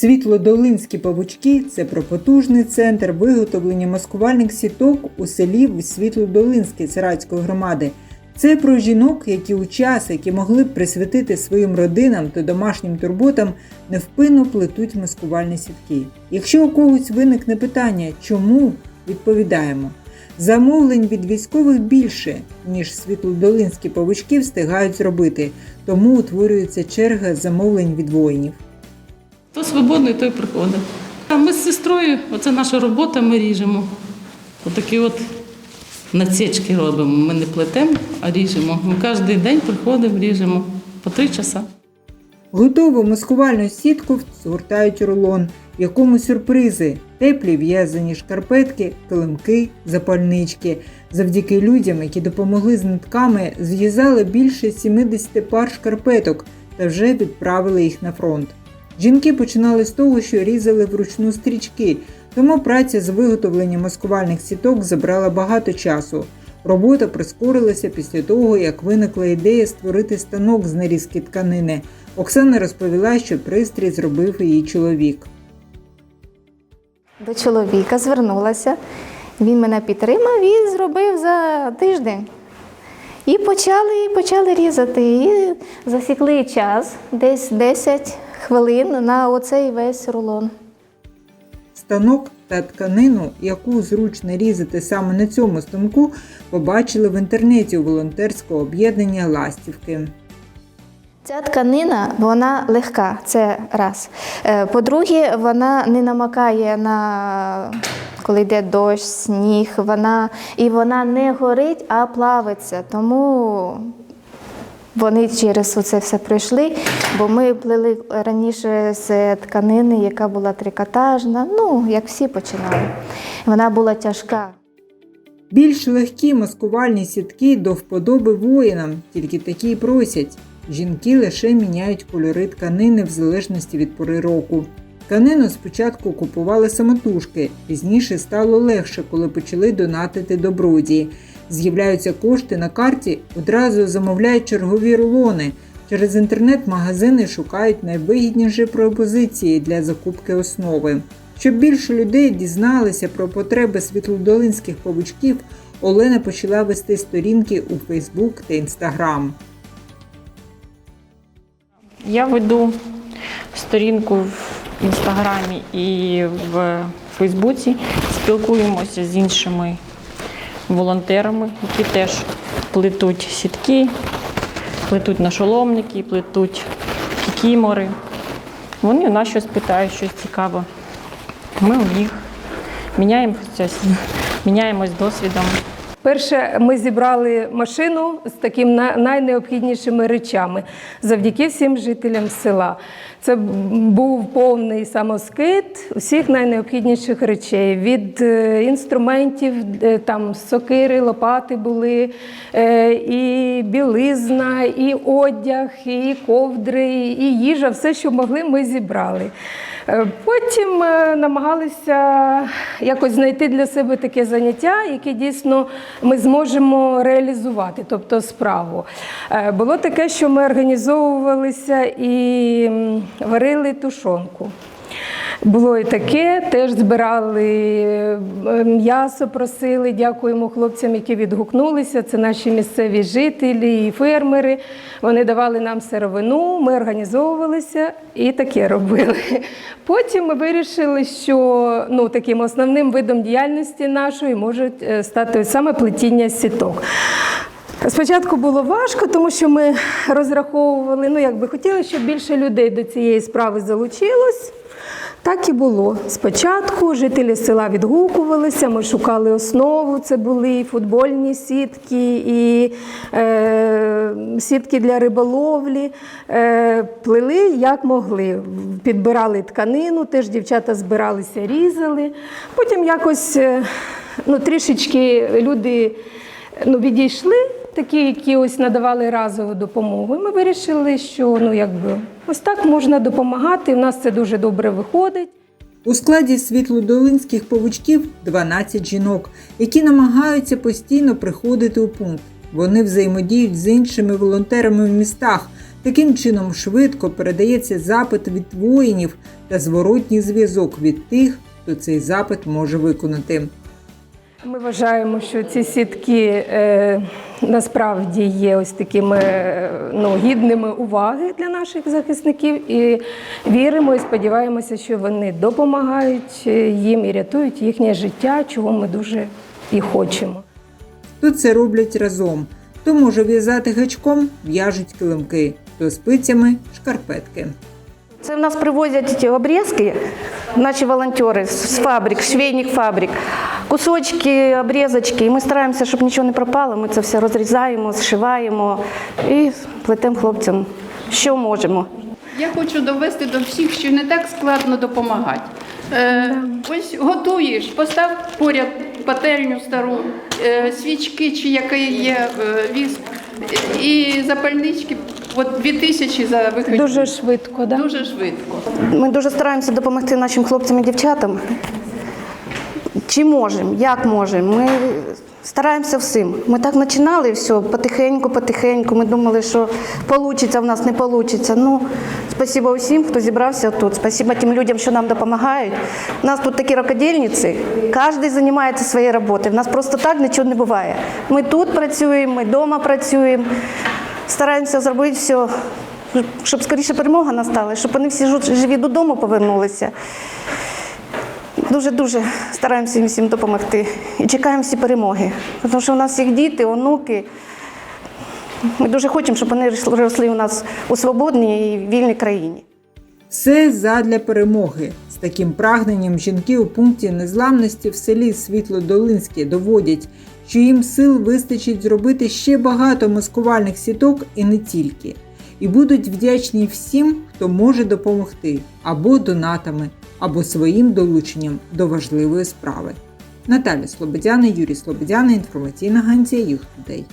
Світлодолинські павучки це про потужний центр виготовлення маскувальних сіток у селі Світлодолинське Саратської громади. Це про жінок, які у час, які могли б присвятити своїм родинам та домашнім турботам, невпинно плетуть маскувальні сітки. Якщо у когось виникне питання, чому відповідаємо. Замовлень від військових більше, ніж світлодолинські павучки встигають зробити, тому утворюється черга замовлень від воїнів. Хто свободний, той приходить. А ми з сестрою, оце наша робота, ми ріжемо. Отакі от насічки робимо. Ми не плетемо, а ріжемо. Ми кожен день приходимо, ріжемо по три часа. Готову маскувальну сітку згортають рулон, в якому сюрпризи, теплі в'язані шкарпетки, килимки, запальнички. Завдяки людям, які допомогли з нитками, зв'язали більше 70 пар шкарпеток та вже відправили їх на фронт. Жінки починали з того, що різали вручну стрічки, тому праця з виготовленням маскувальних сіток забрала багато часу. Робота прискорилася після того, як виникла ідея створити станок з нарізки тканини. Оксана розповіла, що пристрій зробив її чоловік. До чоловіка звернулася. Він мене підтримав і зробив за тиждень. І почали, почали різати. І засікли час, десь 10 хвилин на оцей весь рулон. Станок та тканину, яку зручно різати саме на цьому станку, побачили в інтернеті у волонтерського об'єднання Ластівки. Ця тканина вона легка, це раз. Е, По-друге, вона не намакає на коли йде дощ, сніг, вона і вона не горить, а плавиться. Тому вони через це все пройшли, бо ми плели раніше з тканини, яка була трикотажна, ну як всі починали. Вона була тяжка. Більш легкі маскувальні сітки до вподоби воїнам, тільки такі й просять. Жінки лише міняють кольори тканини в залежності від пори року. Тканину спочатку купували самотужки, пізніше стало легше, коли почали донатити добродії. З'являються кошти на карті, одразу замовляють чергові рулони. Через інтернет-магазини шукають найвигідніші пропозиції для закупки основи. Щоб більше людей дізналися про потреби світлодолинських павучків, Олена почала вести сторінки у Фейсбук та Інстаграм. Я веду сторінку в інстаграмі і в Фейсбуці. Спілкуємося з іншими волонтерами, які теж плетуть сітки, плетуть нашоломники, плетуть кікімори. Вони у нас щось питають, щось цікаве. Ми у них міняємося, міняємось досвідом. Перше, ми зібрали машину з таким на- найнеобхіднішими речами завдяки всім жителям села. Це був повний самоскид усіх найнеобхідніших речей від е, інструментів, е, там сокири, лопати були, е, і білизна, і одяг, і ковдри, і їжа, все, що могли, ми зібрали. Е, Потім е, намагалися якось знайти для себе таке заняття, яке дійсно ми зможемо реалізувати, тобто справу. Е, Було таке, що ми організовувалися і варили тушонку. Було і таке, теж збирали е, м'ясо, просили. Дякуємо хлопцям, які відгукнулися. Це наші місцеві жителі і фермери. Вони давали нам сировину, ми організовувалися і таке робили. Потім ми вирішили, що ну, таким основним видом діяльності нашої може е, стати саме плетіння сіток. Спочатку було важко, тому що ми розраховували, ну якби хотіли, щоб більше людей до цієї справи залучилось. Так і було. Спочатку жителі села відгукувалися, ми шукали основу. Це були і футбольні сітки, і е, сітки для риболовлі. Е, плели як могли. Підбирали тканину, теж дівчата збиралися, різали. Потім якось е, ну, трішечки люди ну, відійшли, такі, які ось надавали разову допомогу. Ми вирішили, що ну, якби, ось так можна допомагати. У нас це дуже добре виходить. У складі світлодолинських павучків 12 жінок, які намагаються постійно приходити у пункт. Вони взаємодіють з іншими волонтерами в містах, Таким чином швидко передається запит від воїнів та зворотній зв'язок від тих, хто цей запит може виконати. Ми вважаємо, що ці сітки е, насправді є ось такими е, ну, гідними уваги для наших захисників і віримо і сподіваємося, що вони допомагають е, їм і рятують їхнє життя, чого ми дуже і хочемо. Хто це роблять разом. Хто може в'язати гачком, в'яжуть килимки, хто спицями шкарпетки. Це в нас привозять ті обрізки, наші волонтери з фабрик, швейних фабрик, кусочки, обрізочки. І ми стараємося, щоб нічого не пропало. Ми це все розрізаємо, зшиваємо і плетемо хлопцям, що можемо. Я хочу довести до всіх, що не так складно допомагати. Е, ось готуєш, постав поряд пательню стару, е, свічки чи який є е, віск, і запальнички, от дві тисячі за вихід. Дуже швидко, да? Дуже швидко. Ми дуже стараємося допомогти нашим хлопцям і дівчатам. Чи можемо, як можемо. Ми стараємося всім. Ми так починали все потихеньку, потихеньку. Ми думали, що вийде, в нас не вийде. Ну, спасибо усім, хто зібрався тут. Спасибо тим людям, що нам допомагають. У нас тут такі рукодільниці, кожен займається своєю роботою. У нас просто так нічого не буває. Ми тут працюємо, ми вдома працюємо. Стараємося зробити все, щоб скоріше перемога настала, щоб вони всі живі додому повернулися. Дуже-дуже стараємося їм всім допомогти і чекаємо всі перемоги. Тому що у нас всіх діти, онуки. Ми дуже хочемо, щоб вони росли у нас у свободній і вільній країні. Все задля перемоги. З таким прагненням жінки у пункті незламності в селі Світлодолинське доводять, що їм сил вистачить зробити ще багато маскувальних сіток і не тільки. І будуть вдячні всім, хто може допомогти або донатами, або своїм долученням до важливої справи. Наталя Слободяна, Юрій Слободяна, інформаційна агенція Юхтудей.